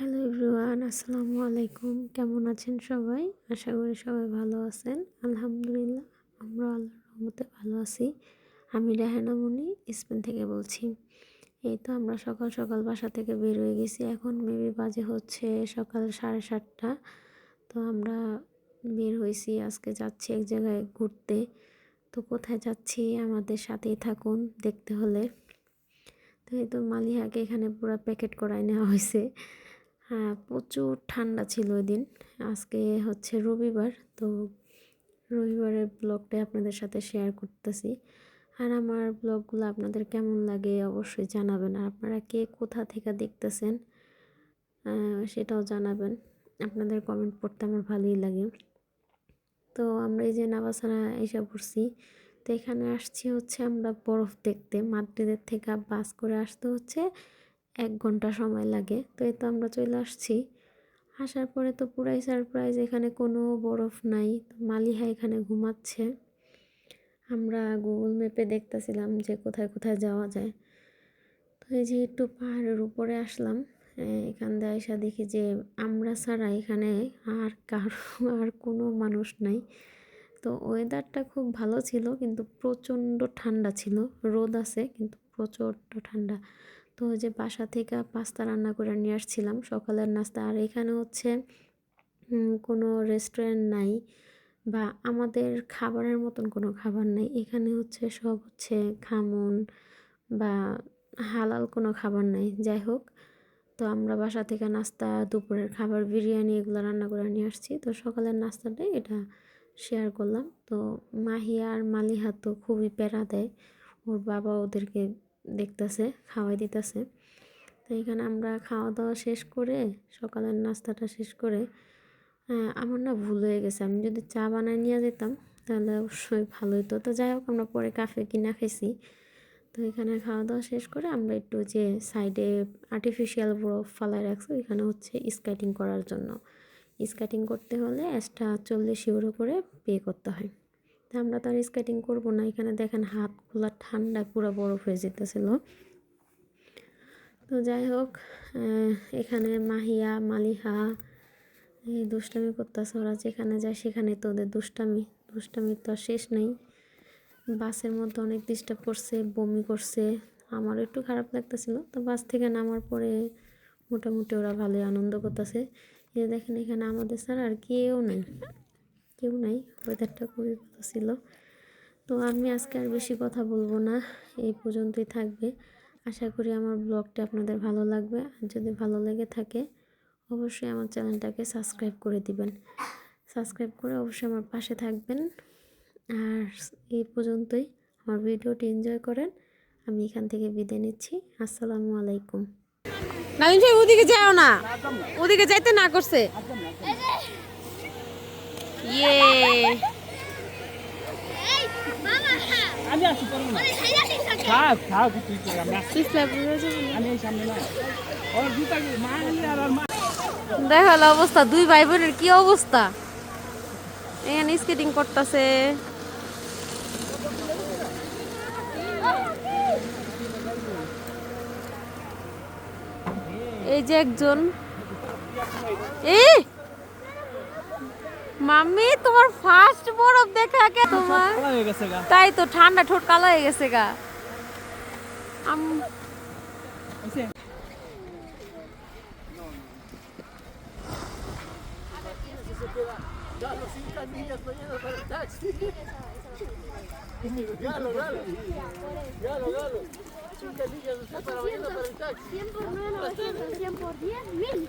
Hello everyone আসসালামু আলাইকুম। কেমন আছেন সবাই? আশা করি সবাই ভালো আছেন। আলহামদুলিল্লাহ, আমরা আল্লাহর রহমতে ভালো আছি। আমি রেহানা মনি, স্পেন থেকে বলছি। এই তো আমরা সকাল সকাল বাসা থেকে বের হয়ে গেছি। এখন মেবি বাজে হচ্ছে সকাল সাড়ে সাতটা। তো আমরা বের হয়েছি, আজকে যাচ্ছি এক জায়গায় ঘুরতে। তো কোথায় যাচ্ছি আমাদের সাথেই থাকুন, দেখতে হলে। তো এই তো মালিহাকে এখানে পুরো প্যাকেট করাই নেওয়া হয়েছে। হ্যাঁ প্রচুর ঠান্ডা ছিল ওই দিন আজকে হচ্ছে রবিবার, তো রবিবারের ব্লগটা আপনাদের সাথে শেয়ার করতেছি। আর আমার ব্লগগুলো আপনাদের কেমন লাগে অবশ্যই জানাবেন। আর আপনারা কে কোথা থেকে দেখতেছেন সেটাও জানাবেন। আপনাদের কমেন্ট পড়তে আমার ভালোই লাগে। তো আমরা এই যে নাবাসানা এসে পড়ছি, তো এখানে আসছি হচ্ছে আমরা বরফ দেখতে। মাদ্রিদের থেকে বাস করে আসতে হচ্ছে। এক ঘণ্টা সময় লাগে। তো এই তো আমরা চলে আসছি। আসার পরে তো পুরাই সারপ্রাইজ এখানে কোনো বরফ নাই। মালিহা এখানে ঘুমাচ্ছে। আমরা গুগল ম্যাপে দেখতেছিলাম যে কোথায় কোথায় যাওয়া যায়। তো এই যে একটু পাহাড়ের উপরে আসলাম। এখান দিয়ে এসা দেখি যে আমরা ছাড়া এখানে আর কারও, আর কোনো মানুষ নাই। তো ওয়েদারটা খুব ভালো ছিল, কিন্তু প্রচণ্ড ঠান্ডা ছিল। রোদ আছে, কিন্তু প্রচণ্ড ঠান্ডা। তো যে বাসা থেকে পাস্তা রান্না করে নিয়ে আসছিলাম। সকালের নাস্তা। আর এখানে হচ্ছে কোনো রেস্টুরেন্ট নাই বা আমাদের খাবারের মতন কোনো খাবার নেই। এখানে হচ্ছে সব হচ্ছে খামন বা হালাল কোনো খাবার নেই। যাই হোক, তো আমরা বাসা থেকে নাস্তা, দুপুরের খাবার, বিরিয়ানি এগুলো রান্না করে নিয়ে আসছি। তো সকালের নাস্তাটাই এটা শেয়ার করলাম। তো মাহিয়া আর মালিহা তো খুবই প্যারা দেয়। ওর বাবা ওদেরকে দেখতেছে, খাওয়াই দিতেছে। তো এখানে আমরা খাওয়া দাওয়া শেষ করে, সকালের নাস্তাটা শেষ করে আমার না ভুল হয়ে গেছে। আমি যদি চা বানায় নিয়ে যেতাম, তাহলে অবশ্যই ভালো হতো তো যাই হোক, আমরা পরে কাফে কিনা খেয়েছি তো এখানে খাওয়া দাওয়া শেষ করে আমরা একটু যে সাইডে আর্টিফিশিয়াল বরফ ফালায় রাখছি এখানে হচ্ছে স্কেটিং করার জন্য। স্কেটিং করতে হলে একটা চল্লিশ ইউরো করে পে করতে হয়। আমরা তো আর স্কেটিং করব না। এখানে দেখেন হাতগুলো ঠান্ডা পুরো বরফ হয়ে যেতেছিল। তো যাই হোক এখানে মাহিয়া, মালিহা এই দুষ্টামি করতেছে ওরা। যেখানে যায় সেখানে তো ওদের দুষ্টামি। দুষ্টামির তো আর শেষ নেই। বাসের মধ্যে অনেক ডিস্টার্ব করছে, বমি করছে। আমার একটু খারাপ লাগতেছিল। তো বাস থেকে নামার পরে মোটামুটি ওরা ভালোই আনন্দ করতেছে। এ দেখেন এখানে আমাদের স্যার আর কেউ নেই। কেউ নাই ওয়েদারটা খুবই ভালো ছিল। তো আমি আজকে আর বেশি কথা বলব না, এই পর্যন্তই থাকবে। আশা করি আমার ব্লগটা আপনাদের ভালো লাগবে। আর যদি ভালো লেগে থাকে, অবশ্যই আমার চ্যানেলটাকে সাবস্ক্রাইব করে দিবেন। সাবস্ক্রাইব করে অবশ্যই আমার পাশে থাকবেন। আর এই পর্যন্তই। আমার ভিডিওটি এনজয় করেন। আমি এখান থেকে বিদায় নিচ্ছি। আসসালামু আলাইকুম। নালিম সাহেব, ওদিকে যাও না। ওদিকে যাইতে না করছে। দেখাল অবস্থা দুই ভাই বোনের কি অবস্থা? এখানে স্কেটিং করতেছে। এই যে একজন। এই মাম্মি তোমার ফার্স্ট বরফ দেখা কে তোমার? কালা গেছে গা। তাই তো ঠান্ডা ঠোঁট কালো হয়ে গেছে গা। Tiempo por 10, 1000.